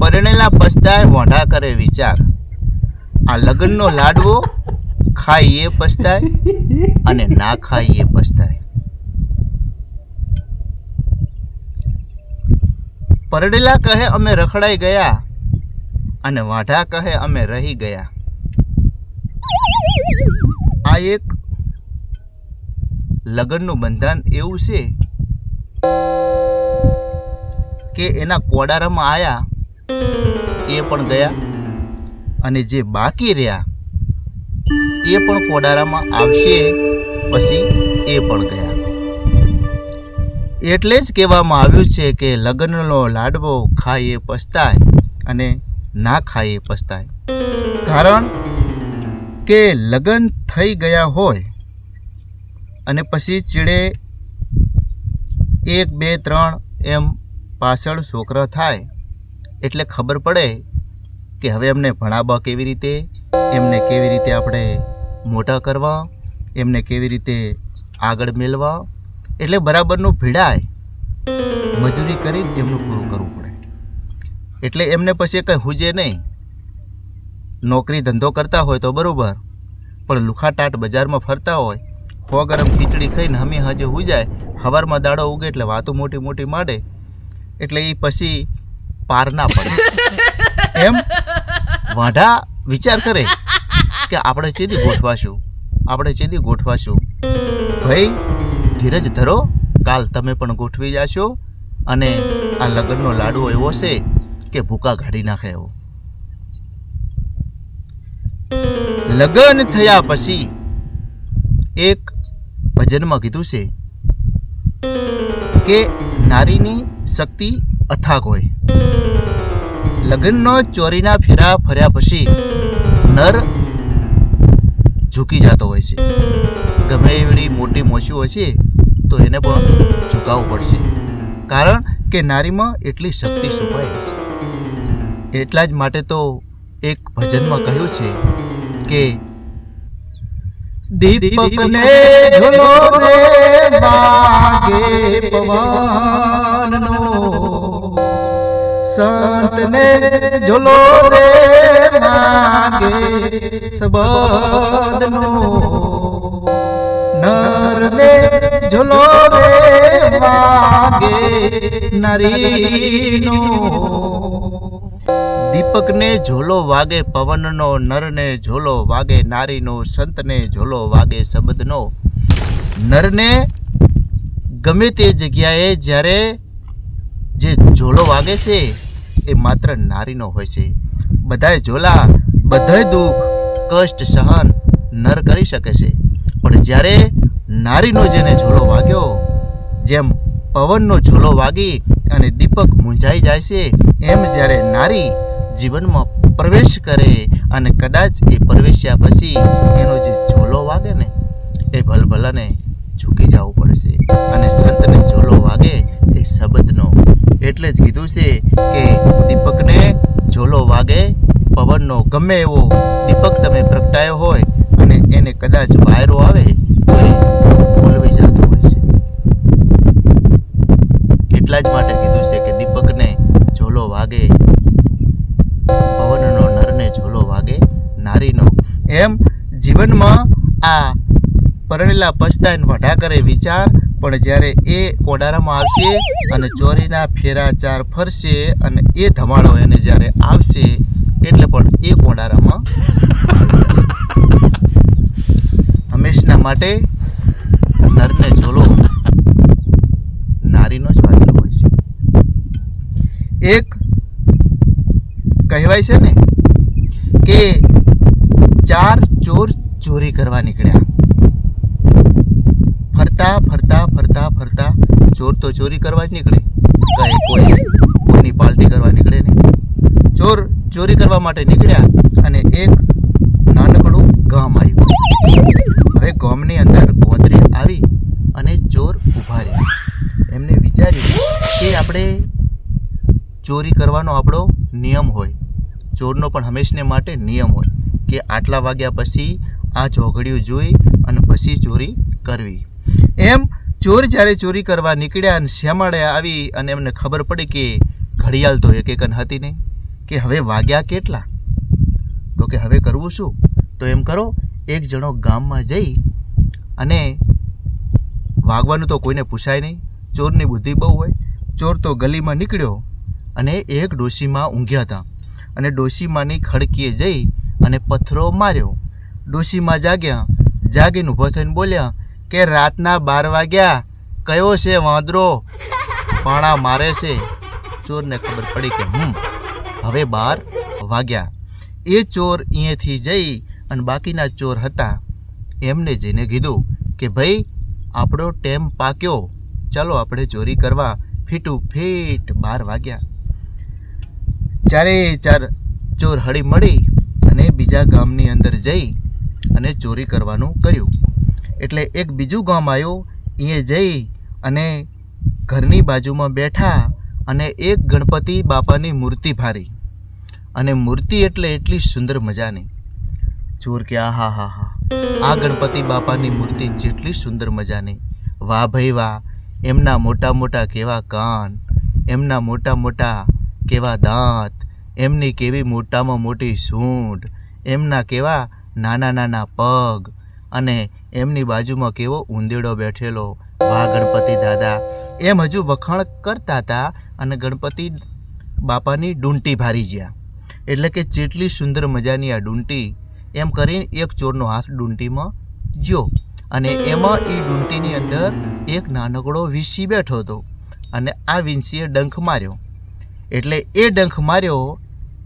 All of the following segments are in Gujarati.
પરણેલા પસ્તાય મોઢા કરે વિચાર. આ લગ્નનો લાડવો ખાઈએ પસ્તાય અને ના ખાઈએ પસ્તાય પરણેલા કહે અમે રખડાઈ ગયા અને વાઢા કહે અમે રહી ગયા. આ એક લગ્નનું બંધન એવું છે કે એના કોડારામાં આવ્યા એ પણ ગયા અને જે બાકી રહ્યા, એ પણ કોડારામાં આવશે પછી એ પણ ગયા. એટલે જ કહેવામાં આવ્યું છે કે લગ્નનો લાડવો ખાય એ પસ્તાય અને ના ખાય એ પસ્તાય. કારણ કે લગ્ન થઈ ગયા હોય અને પછી ચીડે એક, બે, ત્રણ એમ પાછળ છોકરા થાય, એટલે ખબર પડે કે હવે એમને ભણાવવા કેવી રીતે, એમને કેવી રીતે આપણે મોટા કરવા, એમને કેવી રીતે આગળ મેળવા, એટલે બરાબરનું ભીડાય, મજૂરી કરી એમનું પૂરું કરવું પડે. એટલે એમને પછી કંઈ હુજે નહીં. નોકરી ધંધો કરતા હોય તો બરાબર, પણ લુખાટાટ બજારમાં ફરતા હોય, હો ગરમ ખીચડી ખાઈને હમી હજે હુજાય, હવારમાં દાડો ઉગે એટલે વાતો મોટી મોટી માંડે એટલે એ પછી પાર ના પડે. એમ? વાઢા વિચાર કરે કે આપણે ચેદી ગોઠવાશું? આપણે ચેદી ગોઠવાશું? ભાઈ, ધીરજ ધરો, કાલ તમે પણ ગોઠવી જાશો અને આ લગ્નનો લાડવો એવો છે કે ભૂકા કાઢી નાખે એવો. લગ્ન થયા પછી એક ભજનમાં કીધું છે કે નારીની શક્તિ અથાગ હોય. લગ્નનો ચોરીના ફેરા ફર્યા પછી નર ઝૂકી જતો હોય છે. ગમે એવી મોટી મોસી હોય છે, તો એને પણ ઝુકાવવું પડશે. કારણ કે નારીમાં એટલી શક્તિ છુપાયેલી છે. એટલા જ માટે તો એક ભજનમાં કહ્યું છે કે દીપકને ઝોલો રે વાગે પવનનો સંતને ઝોલો રે વાગે સબદનો. નરને ઝોલો રે વાગે નરીનો. દીપકને ઝોલો વાગે, પવનનો નરને ઝોલો વાગે, નારીનો સંતને ઝોલો વાગે શબ્દનો. નરને ગમે તે જગ્યાએ જ્યારે જે ઝોલો વાગે છે, એ માત્ર નારીનો હોય છે. બધાય ઝોલા, બધાય દુઃખ, કષ્ટ સહન નર કરી શકે છે. પણ જ્યારે નારીનો જેને ઝોલો વાગ્યો, જેમ પવનનો ઝોલો વાગી અને દીપક મૂંઝાઈ જાય છે. એમ જ્યારે નારી જીવનમાં પ્રવેશ કરે અને કદાચ એ પ્રવેશ્યા પછી એનો જે ઝોલો વાગે ને, એ ભલભલાને ઝૂકી જવું પડશે અને સંતને ઝોલો વાગે એ શબ્દનો. એટલે જ કીધું છે કે દીપકને ઝોલો વાગે પવનનો ગમે એવો દીપક તમે પ્રગટાયો હોય અને એને કદાચ વાયરો આવે તો જીવનમાં આ પરણેલા પસ્તાઈને વઢા કરે વિચાર, પણ જ્યારે એ કોડારામાં આવશે અને ચોરીના ફેરા ચાર ફરશે અને એ ધમાડો એને જ્યારે આવશે, એટલે પણ એ કોડારામાં હંમેશના માટે નરને ઝોલો. નારીનો જ વાગેલો હોય છે. એક કહેવાય છે ને કે ચાર ચોર ચોરી કરવા નીકળ્યા. ફરતા ફરતા ફરતા ફરતા ચોર તો ચોરી કરવા જ નીકળે. કઈ કોઈ કોઈની પાલટી કરવા નીકળે નહીં. ચોર ચોરી કરવા માટે નીકળ્યા અને એક નાનકડું ગામ આવ્યું. હવે ગામની અંદર ગોંદરી આવી અને ચોર ઊભા રહ્યા. એમને વિચાર્યું કે આપણે ચોરી કરવાનો આપણો નિયમ હોય. ચોરનો પણ હંમેશને માટે નિયમ હોય કે આટલા વાગ્યા પછી આ ચોઘડિયું જોઈ અને પછી ચોરી કરવી. એમ ચોર જ્યારે ચોરી કરવા નીકળ્યા અને શ્યામાળે આવી અને એમને ખબર પડી કે ઘડિયાળ તો એક એકન હતી નહીં, કે હવે વાગ્યા કેટલા? તો કે હવે કરવું શું? તો એમ કરો, એક જણો ગામમાં જઈ અને વાગવાનું તો કોઈને પૂછાય નહીં, ચોરની બુદ્ધિ બહુ હોય. ચોર તો ગલીમાં નીકળ્યો અને એક ડોશીમાં ઊંઘ્યા હતા અને ડોશીમાંની ખડકીએ જઈ અને પથ્થરો માર્યો. ડોશીમાં જાગ્યા. જાગીને ઊભો થઈને બોલ્યા, કે રાતના બાર વાગ્યા? કયો છે વાંદરો? પાણા મારે છે. ચોરને ખબર પડી કે, હમ, હવે બાર વાગ્યા. એ ચોર અહીંયાથી જઈ અને બાકીના ચોર હતા. એમને જઈને કીધું કે, ભાઈ, આપણો ટેમ પાક્યો. ચાલો આપણે ચોરી કરવા ફીટું ફીટ બાર વાગ્યા. ચારે ચાર ચોર હળી મળી અને બીજા ગામની અંદર જઈ અને ચોરી કરવાનું કર્યું. એટલે એક બીજું ગામ આવ્યું. એ જઈ અને ઘરની બાજુમાં બેઠા અને એક ગણપતિ બાપાની મૂર્તિ ભારી. અને મૂર્તિ એટલે એટલી સુંદર મજાની. ચોર કે આ હા હા હા. આ ગણપતિ બાપાની મૂર્તિ જેટલી સુંદર મજાની. વાહ ભાઈ વાહ. એમના મોટા મોટા કેવા કાન. એમના મોટા મોટા કેવા દાંત. એમની કેવી મોટામાં મોટી સૂંઢ. એમના કેવા નાના નાના પગ અને એમની બાજુમાં કેવો ઉંદેડો બેઠેલો. વાહ, ગણપતિ દાદા. એમ હજુ વખાણ કરતા હતા અને ગણપતિ બાપાની ડૂંટી ભારી ગયા એટલે કે જેટલી સુંદર મજાની આ ડૂંટી, એમ કરીને એક ચોરનો હાથ ડૂંટીમાં જ્યો. અને એમાં એ ડૂંટીની અંદર એક નાનકડો વીંસી બેઠો હતો અને આ વિંસીએ ડંખ માર્યો. એટલે એ ડંખ માર્યો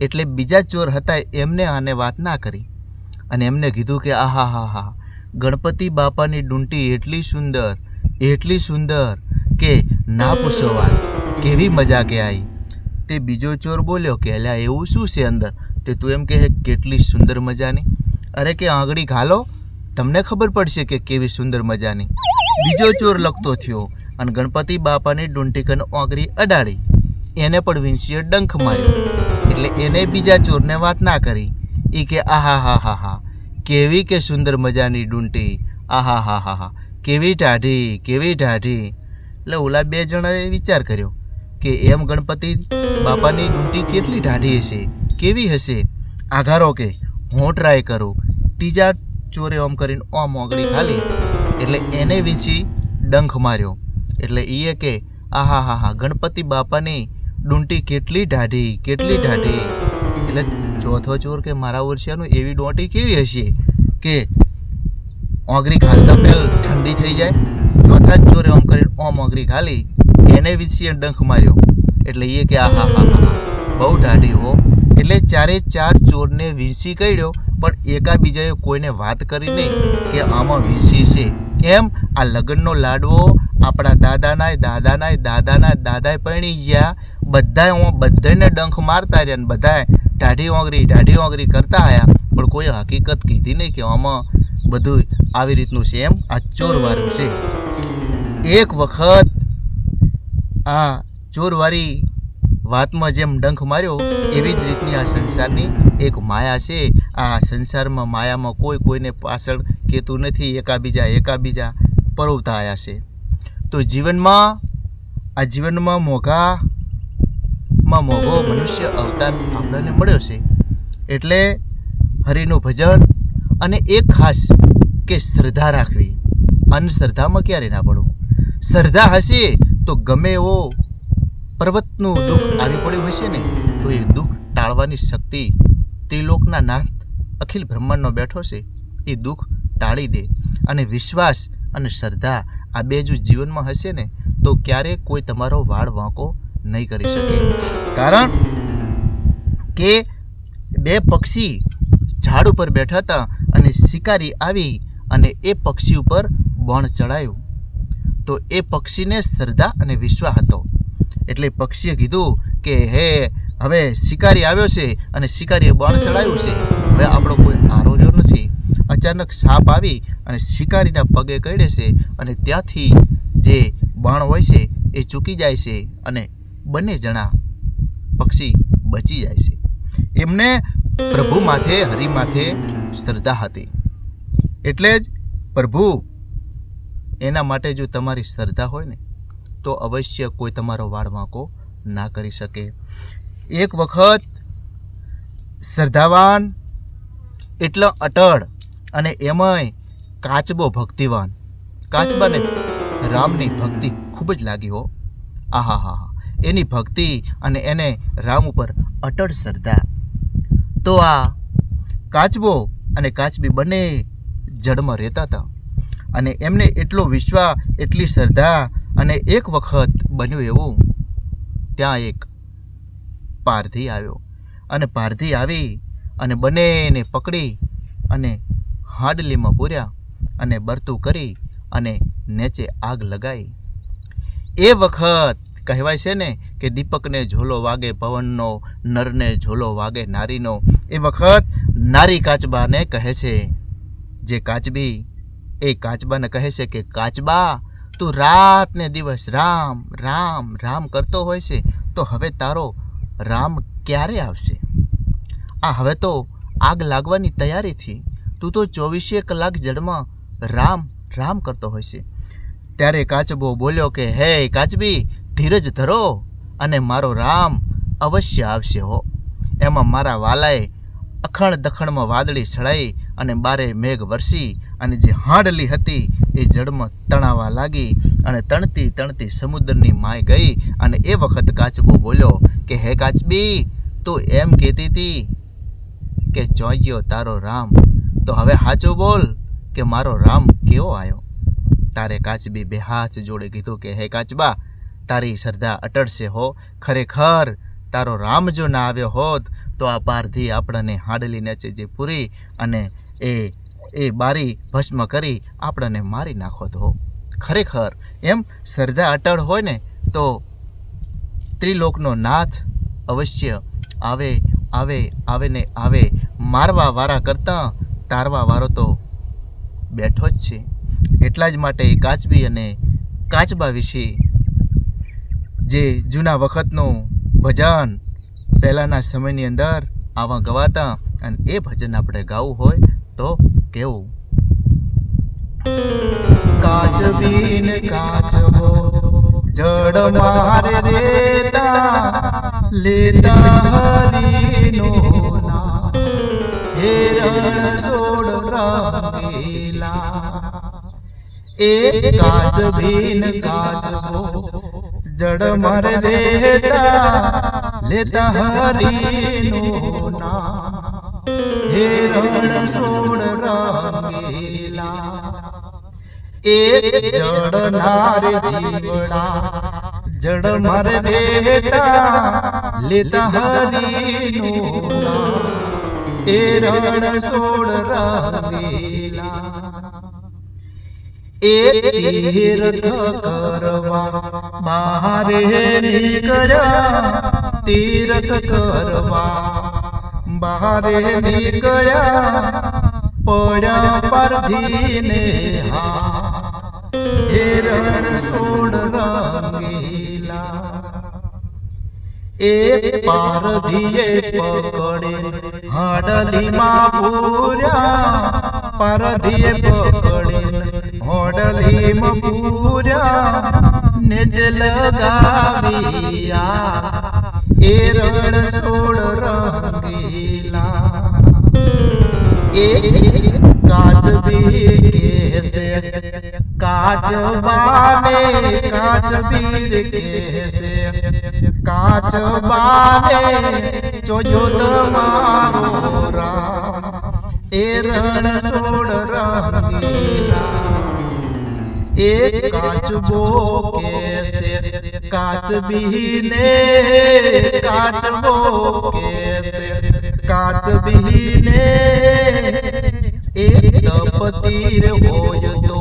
એટલે બીજા ચોર હતા એમને આને વાત ના કરી. અને એમને કીધું કે, આહા, હા હા. ગણપતિ બાપાની ડુંટી એટલી સુંદર એટલી સુંદર કે ના પૂછો વાત કેવી મજા કે આવી તે બીજો ચોર બોલ્યો કે, અલ્યા, એવું શું છે અંદર? તે તું એમ કહે, કેટલી સુંદર મજાની. અરે, કે આંગળી ઘાલો? તમને ખબર પડશે કે કેવી સુંદર મજાની. બીજો ચોર લખતો થયો અને ગણપતિ બાપાની ડુંટીકન આંગળી અડાડી. એને પણ વિંસીએ ડંખ માર્યો. એટલે એને બીજા ચોરને વાત ના કરી. એ કે આહા હા હા હા કેવી કે સુંદર મજાની ડુંટી. આહા હા હા હા કેવી ટાઢી કેવી ટાઢી એટલે ઓલા બે જણાએ વિચાર કર્યો કે એમ ગણપતિ બાપાની ડુંટી કેટલી ટાઢી હશે, કેવી હશે? આધારો કે હું ટ્રાય કરું. ત્રીજા ચોરે ઓમ કરીને ઓમ ઓગળી ખાલી. એટલે એને વીંછી ડંખ માર્યો. એટલે એ કે આહા હા હા ગણપતિ બાપાની ડુંટી કેટલી ઢાઢી કેટલી ઢાઢી. એટલે ચોથો ચોર કે મારા ઓરસિયાનું એવી ડોંટી કેવી હશે કે ઓગરી ઘાલતા પહેલ ઠંડી થઈ જાય? ચોથા જ ચોરે ઓમ કરીને ઓમ ઓગરી ઘાલી, એને વિશે ડંખ માર્યો. એટલે એ કે આ હા હા હા બહુ ઢાઢી હો. એટલે ચારે ચાર ચોરને વીંસી કર્યો, પણ એકાબીજાએ કોઈને વાત કરી નહીં કે આમાં વીંસી છે. એમ આ લગ્નનો લાડવો આપણા દાદાનાય દાદાનાય દાદાના દાદાએ પરણી ગયા. બધાએ હું બધાને ડંખ મારતા રહ્યા ને બધાએ ઢાઢી ઓંગરી ઢાઢી ઓંગરી કરતા આવ્યા પણ કોઈ હકીકત કીધી નહીં કે આમાં બધું આવી રીતનું છે એમ. આ ચોરવારું છે. એક વખત આ ચોરવારી વાતમાં જેમ ડંખ માર્યો, એવી જ રીતની આ સંસારની એક માયા છે. આ સંસારમાં માયામાં કોઈ કોઈને પાછળ કહેતું નથી. એકાબીજા એકાબીજા પરોવતા આવ્યા છે. તો જીવનમાં, આ જીવનમાં મોઘા માં મોઘો મનુષ્ય અવતાર આપણને મળ્યો છે. એટલે હરિનું ભજન અને એક ખાસ કે શ્રદ્ધા રાખવી. અંધશ્રદ્ધામાં ક્યારે ના પડવું? શ્રદ્ધા હશે તો ગમે એવો પર્વતનું દુઃખ આવી પડ્યું હશે ને, તો એ દુઃખ ટાળવાની શક્તિ ત્રિલોકના નાથ અખિલ બ્રહ્માંડનો બેઠો છે. એ દુઃખ ટાળી દે. અને વિશ્વાસ અને શ્રદ્ધા આ બે જો જીવનમાં હશે ને, તો ક્યારેય કોઈ તમારો વાળ વાંકો નહીં કરી શકે. કારણ કે બે પક્ષી ઝાડ ઉપર બેઠા હતા અને શિકારી આવી અને એ પક્ષી ઉપર બણ ચડાયું. તો એ પક્ષીને શ્રદ્ધા અને વિશ્વાસ હતો. એટલે પક્ષીએ કીધું કે, હે, હવે શિકારી આવ્યો છે અને શિકારીએ બણ ચડાવ્યું છે. હવે આપણો કોઈ અચાનક સાપ આવી અને શિકારીના પગે કરડે છે અને ત્યાંથી જે બાણ હોય છે એ ચૂકી જાય છે અને બંને જણા પક્ષી બચી જાય છે. એમને પ્રભુ માથે, હરિ માથે શ્રદ્ધા હતી. એટલે જ પ્રભુ એના માટે જો તમારી શ્રદ્ધા હોય ને, તો અવશ્ય કોઈ તમારો વાળ વાંકો ના કરી શકે. એક વખત શ્રદ્ધાવાન, એટલો અટળ અને એમાંય કાચબો ભક્તિવાન. કાચબાને રામની ભક્તિ ખૂબ જ લાગી હો. આહા, હા હા. એની ભક્તિ અને એને રામ ઉપર અટળ શ્રદ્ધા. તો આ કાચબો અને કાચબી બંને જળમાં રહેતા હતા. અને એમને એટલો વિશ્વાસ એટલી શ્રદ્ધા અને એક વખત બન્યું એવું. ત્યાં એક પારધી આવ્યો. અને પારધી આવી અને બંનેને પકડી અને હાડલીમાં પૂર્યા અને બરતું કરી અને નેચે આગ લગાવી એ વખત કહેવાય છે ને કે દીપકને ઝોલો વાગે, પવનનો, નરને ઝોલો વાગે, નારીનો. એ વખત નારી કાચબાને કહે છે. જે કાચબી, એ કાચબાને કહે છે કે, કાચબા, તું રાત ને દિવસ રામ રામ રામ કરતો હોય છે, તો હવે તારો રામ ક્યારે આવશે? આ હવે તો આગ લાગવાની તૈયારીથી તું તો ચોવીસે કલાક જડમાં રામ રામ કરતો હોય છે. ત્યારે કાચબો બોલ્યો કે, હે કાચબી, ધીરજ ધરો અને મારો રામ અવશ્ય આવશે હો. એમાં મારા વાલાએ અખણ દખણમાં વાદળી છળાઈ અને બારે મેઘ વરસી અને જે હાંડલી હતી એ જળમાં તણાવા લાગી અને તણતી તણતી સમુદ્રની માય ગઈ અને એ વખત કાચબો બોલ્યો કે, હે કાચબી, તું એમ કહેતી હતી કે, ચોગ્યો તારો રામ તો હવે સાચું બોલ કે મારો રામ કેવો આવ્યો તારે કાચબી બે હાથ જોડે કીધું કે, હે કાચબા, તારી શ્રદ્ધા અટળ છે હો. ખરેખર તારો રામ જો ના આવ્યો હોત, તો આ પારધી આપણને હાડલી નચે જે પૂરી અને એ એ બારી ભસ્મ કરી આપણને મારી નાખોત હો. ખરેખર એમ શ્રદ્ધા અટળ હોય ને, તો ત્રિલોકનો નાથ અવશ્ય આવે આવે આવે ને આવે મારવા વારા કરતાં તારવા વાળો તો બેઠો જ છે. એટલા જ માટે કાચબી અને કાચબા વિશે જે જૂના વખતનું ભજન પહેલાંના સમયની અંદર આવા ગવાતા અને એ ભજન આપણે ગાવું હોય તો કેવું? કાચબીન કાચબો જડ મારે રેતા, લેતા હરીનો નામ હેરણ સોડ રંગીલા એ કાચ ભીન કાચબો જડ મારે લેતા લેતા હરીનો નામ હેરણ સોડ રંગીલા એ જડ નાર જીવડા જડ મારે લેતા લેતા હરીનો નામ એ રણ સોડ રંગીલા એ તીર્થ કરવા બારે નીકળ્યા. તીર્થ કરવા બારે નીકળ્યા. પડ્યા પરધીને હા. સોડ રંગીલા એ પારધીએ પકડે હાડલીમાં પૂર્યા પરધીએ પકડી. હોડલીમાં પૂર્યા નેજ લગાવ્યા. એ રણ સોડ રંગીલા. એ કાચ કેસે કાચ બાને કાચ બીર કેસે કાચ બાને જોજો તમારો રામ. એ રણ સોડ રંગીલા. એ કાચબો કેસે કાચ બીને કાચબો કેસે કાચ બીને એક તપતીર હોય તો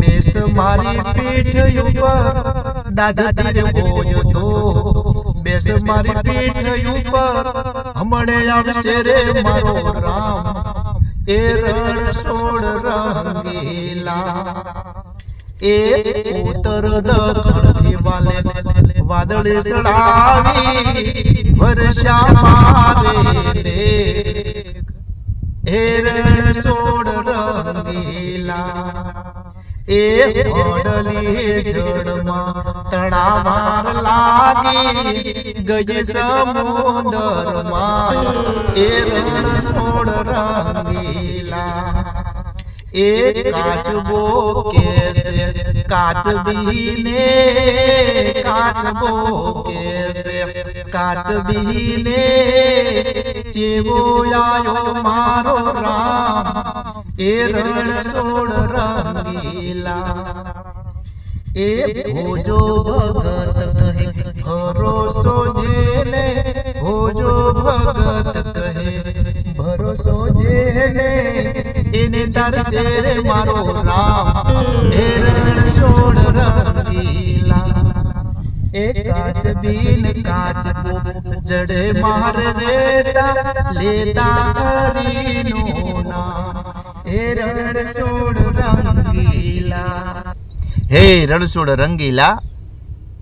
બેસ મારી પીઠ ઉપર, દાજતીર હોય તો બેસ મારી પીઠ ઉપર હમણે આવશે રે મારો રામ. એ રણ સોડ રંગીલા એ ઉત્તર દખણથી વાલે વાદળે સડાવી વર્ષા મારે રે એ રણ સોડ રંગીલા એ ઓડલી જળમાં તણાવાર લાગી ગઈ સમુદરમાં એ રણ છોડ રંગીલા એ કાચબો કેસે કાચબીને કાચબો કેસે કાચબીને ચેવો આયો મારો રામ એ રણ છોડ રંગીલા. એ ભોજો ભગત કહે, ભરોસો જેને ભોજો ભગત કહે, ભરોસો જેને એને તરસે મારો રામ. એ રણ છોડ રંગીલા. એ કાચ બીન કાચ જડે માર રેતા, લેતા હરીનો નામ એ રણ રંગીલા. હે રણછોડ રંગીલા,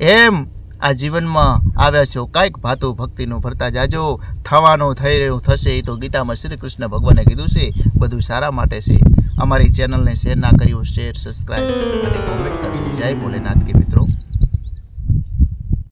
એમ આ જીવનમાં આવ્યા છો, કાંઈક ભાતું ભક્તિનું ભરતા જાજો. થવાનું થઈ રહ્યું થશે એ તો ગીતામાં શ્રી કૃષ્ણ ભગવાને કીધું છે, બધું સારા માટે છે. અમારી ચેનલને શેર ના કર્યું, શેર સબસ્ક્રાઈબ અને કોમેન્ટ કરજો. જય ભોલેનાથ કે મિત્રો.